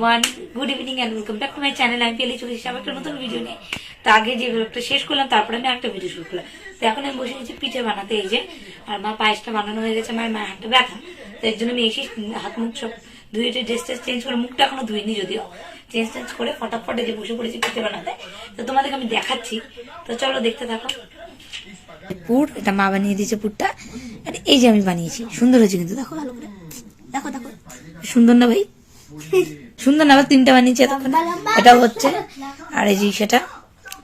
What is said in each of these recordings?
Everyone good evening and welcome back to my channel আমি পেলে চলে এসেছি আমার একটা নতুন ভিডিও নিয়ে। তো আগে যে ব্লগটা শেষ করলাম, তারপরে আমি একটা ভিডিও শুরু করলাম। তো এখন আমি বসে গেছি পিঠে বানাতে। এই যে, আর মা পায়েসটা বানানো হয়ে গেছে, মায়ের মায়ের হাতটা ব্যথা। তো এর জন্য আমি এসে হাত মুখ সব ধুয়ে ড্রেস টেস চেঞ্জ করে, মুখটা এখনও ধুইনি যদিও। চেঞ্জ চেঞ্জ করে ফটাফট যে বসে পড়েছি পিঠে বানাতে। তো তোমাদেরকে আমি দেখাচ্ছি। তো চলো দেখতে থাকো। পুর, এটা মা বানিয়ে দিয়েছে পুরটা। আর এই যে আমি বানিয়েছি। সুন্দর হয়েছে কিন্তু, দেখো ভালো করে। দেখো দেখো। সুন্দর না ভাই? সুন্দর না আবার তিনটা বানিয়েছি এতক্ষণ। এটাও হচ্ছে। আর এই যে সেটা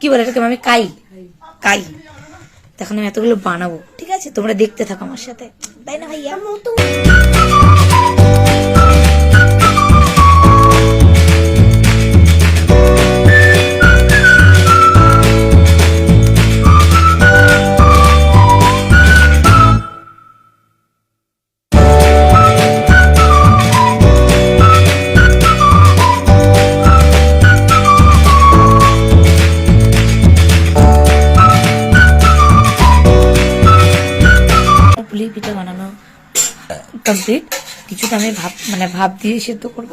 কি বলে এটাকে আমি কাই। কাই। তখন আমি এতগুলো বানাবো। ঠিক আছে? তোমরা দেখতে থাকো আমার সাথে। তাই না ভাইয়া। কমপ্লিট কিছুটা আমি ভাব মানে ভাব দিয়ে সেদ্ধ করব।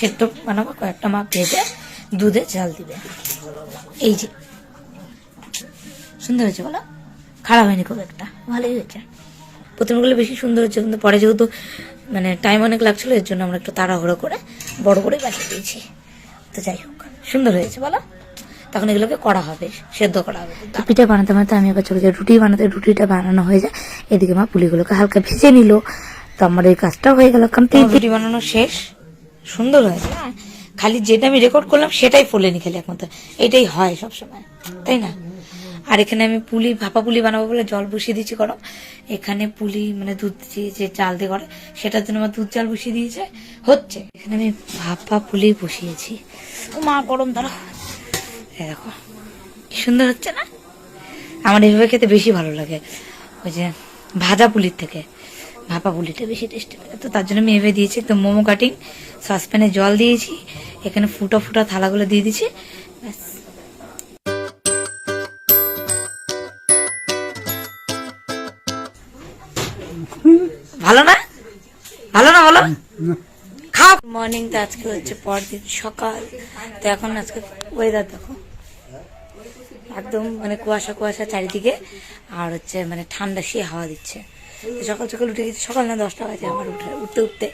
সেদ্ধ বানাবো, কয়েকটা মাপ ভেজে দুধে চাল দিবে। এই যে। সুন্দর হয়েছে বলো? খারাপ হয়নি খুব একটা। ভালোই হয়েছে। প্রথমগুলো বেশি সুন্দর হচ্ছে কিন্তু পরে যেহেতু মানে টাইম অনেক লাগছিল, এর জন্য আমরা একটু তাড়াহুড়ো করে বড় করে বানিয়ে দিয়েছি। তো যাই হোক, সুন্দর হয়েছে বলো? তখন এগুলোকে করা হবে, সেদ্ধ করা হবে। পিঠা বানাতে বানাতে আমি এবার চলে যাই। রুটি বানাতে রুটিটা বানানো হয়ে যায়। এদিকে মা পুলিগুলোকে হালকা ভেজে নিল। তো আমার এই কাজটা হয়ে গেল কমপ্লিট রুটি বানানো শেষ। সুন্দর হয়েছে হ্যাঁ খালি যেটা আমি রেকর্ড করলাম সেটাই ফোলেনি খালি একমাত্র। এটাই হয় সবসময় তাই না? আর এখানে আমি পুলি ভাপা পুলি বানাবো বলে জল বসিয়ে দিয়েছি গরম। এখানে পুলি মানে দুধ দিয়ে যে চাল দিয়ে করে সেটার জন্য আমার দুধ চাল বসিয়ে দিয়েছে। হচ্ছে এখানে আমি ভাপা পুলি বসিয়েছি। মা গরম ধরো দেখো সুন্দর হচ্ছে না? আমার এইভাবে খেতে বেশি ভালো লাগে। ওই যে ভাজা পুলির থেকে। ভাপা পুলিটা বেশি টেস্টি লাগে। তো তার জন্য আমি এভাবে দিয়েছি তো মোমো কাটিং সসপ্যানে জল দিয়েছি, এখানে ফুটা ফুটা থালাগুলো দিয়ে দিচ্ছি, ব্যাস। ভালো না? ভালো না, বলো? খাও। মর্নিং তো আজকে হচ্ছে পরদিন সকাল। তো এখন আজকে ওয়েদার দেখো। একদম মানে কুয়াশা কুয়াশা চারিদিকে, আর হচ্ছে মানে ঠান্ডা সে হাওয়া দিচ্ছে। সকাল সকাল উঠে গেছি, সকাল না দশটা বাজে আমার উঠে, উঠতে উঠতে।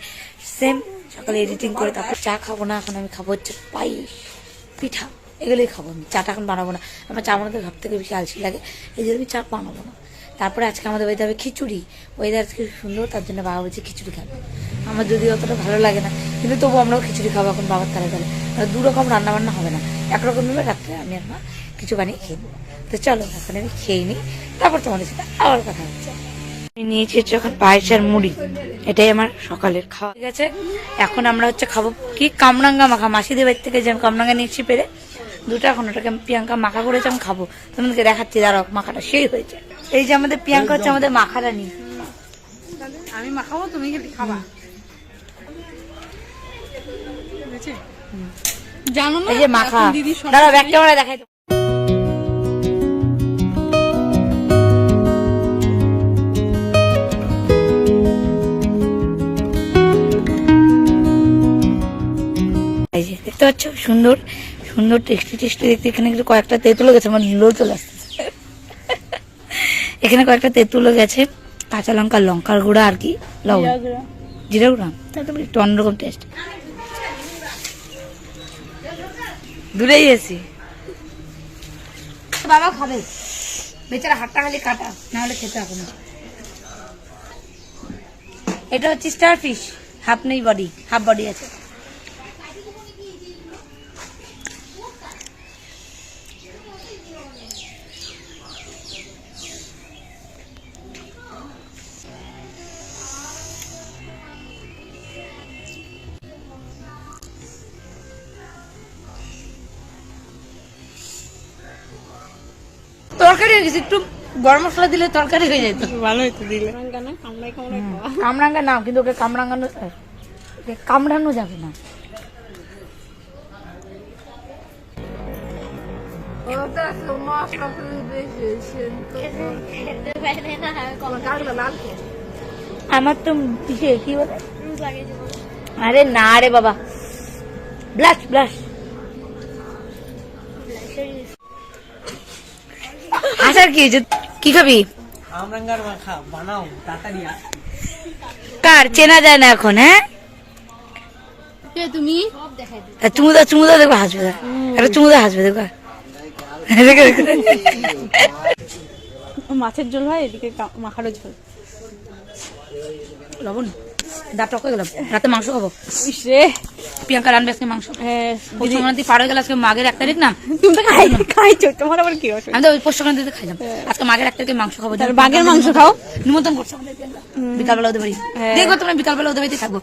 সেম সকালে এডিটিং করে তারপর চা খাব না, এখন আমি খাব হচ্ছে পায়েস, পিঠা, এগুলোই খাব আমি। চাটা এখন বানাবো না। আমার চা বানাতে সব থেকে বেশি আলসি লাগে, এই জন্য আমি চা বানাবো না। তারপরে আজকে আমাদের ওয়েদার হবে খিচুড়ি। ওয়েদার আজকে সুন্দর, তার জন্য বাবা বলছে খিচুড়ি খাবে। আমার যদি অতটা ভালো লাগে না, কিন্তু তবু আমরাও খিচুড়ি খাব এখন বাবার তালে তালে। আর দু রকম রান্না বান্না হবে না। একরকম হলে রাত্রে আমি আর মা কিছু বানিয়ে খেয়ে নেব। তো চলো, এখন আমি খেয়ে নিই। তারপর তোমাদের সাথে আবার কথা হচ্ছে। নিয়েছি হচ্ছে এখন পায়েস আর মুড়ি। এটাই আমার সকালের খাওয়া। ঠিক আছে? এখন আমরা হচ্ছে খাব কি? কামরাঙ্গা মাখা। মাসিদের বাড়ি থেকে যে আমি কামরাঙ্গা নিয়েছি পেরে দুটো এখন ওটাকে আমি প্রিয়াঙ্কা মাখা করেছে আমি খাব। তোমাদেরকে দেখাচ্ছি দাঁড়াও মাখাটা সেই হয়েছে। এই যে আমাদের প্রিয়াঙ্কা হচ্ছে আমাদের মাখাটা নিয়ে আমি মাখাবো তুমি খাবা। জানো না? এই যে মাখা। সব ব্যাগ ক্যামেরা দেখাই পাচ্ছ? সুন্দর সুন্দর টেস্টি টেস্টি দেখতে। এখানে কিন্তু কয়েকটা তেঁতুলো গেছে আমার লো চলে আসছে। এখানে কয়েকটা তেঁতুলো গেছে কাঁচা লঙ্কা লঙ্কার গুঁড়া আর কি লবণ। জিরা গুঁড়া। তাতে একটু অন্যরকম টেস্ট দূরেই এসি বাবা খাবে। বেচারা হাতটা খালি কাটা না হলে খেতে হবে না। এটা হচ্ছে স্টার ফিশ হাফ নেই বডি হাফ বডি আছে। তরকারি হয়ে গেছে একটু গরম মশলা দিলে তরকারি হয়ে যেত ভালো হইতো দিলে। কামরাঙ্গা না? কিন্তু ওকে কামরাঙ্গানো কামড়ানো যাবে না। আমার তো কি বলে? আরে না রে বাবা। Blush blush. আসার কি কি খাবি? আমরাঙ্গার মাখা বানাও তাড়াতাড়ি কার? চেনা যায় না এখন হ্যাঁ? কে তুমি? চুমুদা চুমুদা দেখব হাসবে দেখ। একটা চুমুদা হাসবে দেখো দেখো, দেখো। মাছের ঝোল হয় এদিকে মাখারও ঝোল। লবণ? দাঁত টক হয়ে গেলাম রাতে মাংস খাব? ইস প্রিয়াঙ্কা রানবে আজকে মাংস। হ্যাঁ, পৌষ সংক্রান্তি পার হয়ে গেল আজকে মাঘের এক তারিখ না? তুমি তো খাই খাইছো তোমার আবার কি অসুবিধা আমি তো ওই পৌষ সংক্রান্তিতে খাইলাম। আজকে মাঘের এক তারিখে মাংস খাব। তাহলে বাঘের মাংস খাও। নিমন্ত্রণ করছে আমাদের প্রিয়াঙ্কা। বিকালবেলা ওদের বাড়ি। হ্যাঁ। দেখব তোমরা বিকালবেলা ওদের বাড়িতে থাকব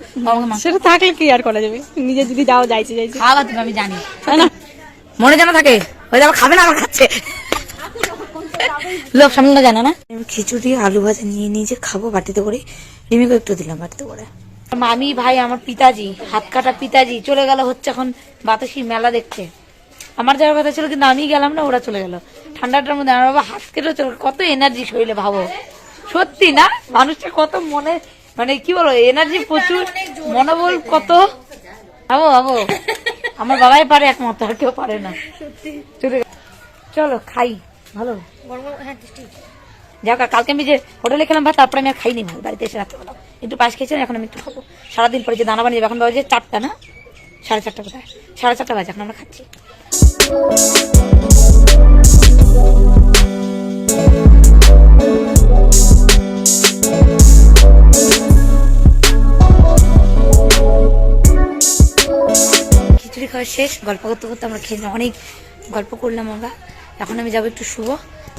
মাংস সেটা থাকলে কি আর করা যাবে? নিজে যদি যাও যাইছে যাইছে খাওয়া তুমি আমি জানি। তাই না? মনে জানা থাকে খাবে না আমার খাচ্ছে। লোক সামনে জানা না? আমি খিচুড়ি আলু ভাজা নিয়ে নিয়ে যে খাব বাটিতে করে রিমিকে একটু দিলাম বাটিতে করে। মামি ভাই আমার পিতাজি হাত কাটা পিতাজি চলে গেল হচ্ছে এখন বাতাসি মেলা দেখতে। আমার যাওয়ার কথা ছিল কিন্তু আমি গেলাম না ওরা চলে গেল। ঠান্ডাটার মধ্যে আমার বাবা হাত কেটে চলে কত এনার্জি শরীরে ভাবো। সত্যি না? মানুষটা কত মনে মানে কি বলো এনার্জি প্রচুর মনোবল কত? ভাবো ভাবো। আমার বাবাই পারে একমাত্র আর কেউ পারে না। চলো খাই। ভালো? যাক কালকে আমি যে হোটেলে খেলাম ভাত তারপরে আমি আর খাইনি ভাই বাড়িতে এসে রাত্রেবেলা একটু পাশ খেয়েছিলাম এখন আমি একটু খাব। সারাদিন পরে যে দানা বানিয়ে এখন বাজে চারটা না? সাড়ে চারটা কোথায় সাড়ে চারটা বাজে এখন আমরা খাচ্ছি। খিচুড়ি খাওয়া শেষ গল্প করতে করতে আমরা খেয়ে। অনেক গল্প করলাম আমরা। এখন আমি যাব একটু শুভ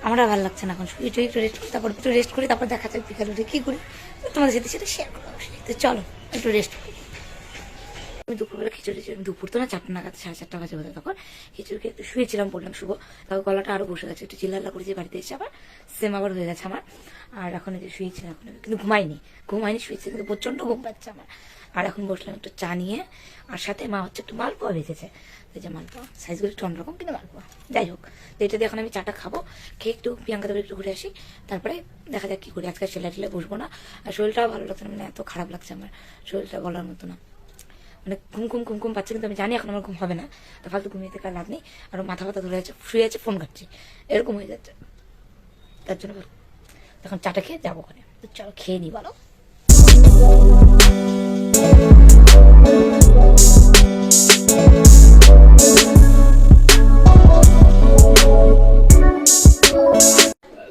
আমার ভালো লাগছে না এখন শুয়ে একটু রেস্ট করি, তারপর একটু রেস্ট করি, তারপর দেখা যাক বিকাল উঠে কী করি। তোমাদের সাথে সেটা শেয়ার অবশ্যই। তো চলো, একটু রেস্ট করি। আমি দুপুরবেলা খিচুড়ি ছিলাম দুপুর তো না চারটা নাগাদ, সাড়ে চারটা বাজে বোধ তখন। খিচুড়ি খেয়ে একটু শুয়েছিলাম, বললাম শুভ তারপর গলাটা আরও বসে গেছে, একটু চিল্লাল্লা করেছি বাড়িতে এসে আবার সেম আবার হয়ে গেছে আমার। আর এখন এই যে শুয়েছিলাম, এখন কিন্তু ঘুমাইনি। ঘুমাইনি, শুয়েছি, কিন্তু প্রচণ্ড ঘুম পাচ্ছে আমার। আর এখন বসলাম একটু চা নিয়ে। আর সাথে মা হচ্ছে একটু মালপোয়া ভেজেছে। এই যে মালপোয়া সাইজগুলো একটু অন্যরকম কিন্তু মালপোয়া। যাই হোক, তো এটা দিয়ে এখন আমি চাটা খাব, খেয়ে একটু প্রিয়াঙ্কা দেবে একটু ঘুরে আসি। তারপরে দেখা যাক কি করি, আজকে সেলাই টেলাই বসবো না। আর শরীরটাও ভালো লাগছে না মানে এত খারাপ লাগছে আমার, শরীরটা বলার মতো না। মানে ঘুম ঘুম ঘুম ঘুম পাচ্ছে কিন্তু আমি জানি এখন আমার ঘুম হবে না। তো ফালতু ঘুমিয়ে থেকে আর লাভ নেই, আর মাথা ব্যথা ধরে আছে, শুয়ে আছে ফোন ঘাটছি। এরকম হয়ে যাচ্ছে। তার জন্য তখন চাটা খেয়ে যাব ওখানে। তো চলো, খেয়ে নি বলো।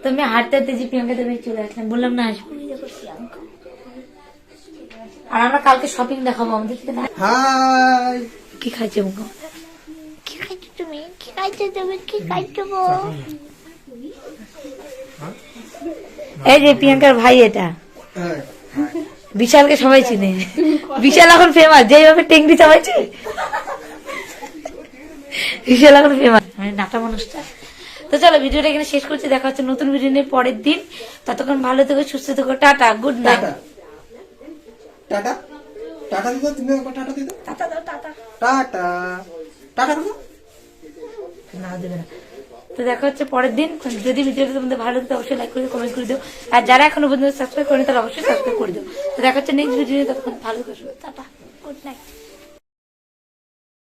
তো আমি হাঁটতে হাঁটতে যে প্রিয়াঙ্কা দেবে চলে আসলাম বললাম না আসব আর আমরা কালকে শপিং দেখাবো আমাদের হাই। কি খাইছে মুখ কি খাইছো তুমি? কি খাইছো তুমি? কি খাইছো এই যে প্রিয়াঙ্কার ভাই এটা। বিশালকে সবাই চিনে। বিশাল এখন ফেমাস যেইভাবে টেংরি চালাইছে বিশাল এখন ফেমাস মানে নাটা মানুষটা। তো চলো ভিডিওটা এখানে শেষ করছি দেখা হচ্ছে নতুন ভিডিও নিয়ে পরের দিন। ততক্ষণ ভালো থেকো সুস্থ থেকো ta-ta good night ta-ta. Ta-ta? Ta-ta দিদা তুমি একবার টাটা দিদা? টাটা দাও টাটা। টাটা। টাটা দিদা? না দেবে না। তো দেখা হচ্ছে পরের দিন। যদি ভিডিওটা তোমাদের ভালো লাগে অবশ্যই লাইক করে কমেন্ট করে দিও। আর যারা এখনও পর্যন্ত সাবস্ক্রাইব করেনি তারা অবশ্যই সাবস্ক্রাইব করে দিও। তো দেখা হচ্ছে নেক্সট ভিডিও ততক্ষণ ভালো করে টাটা গুড নাইট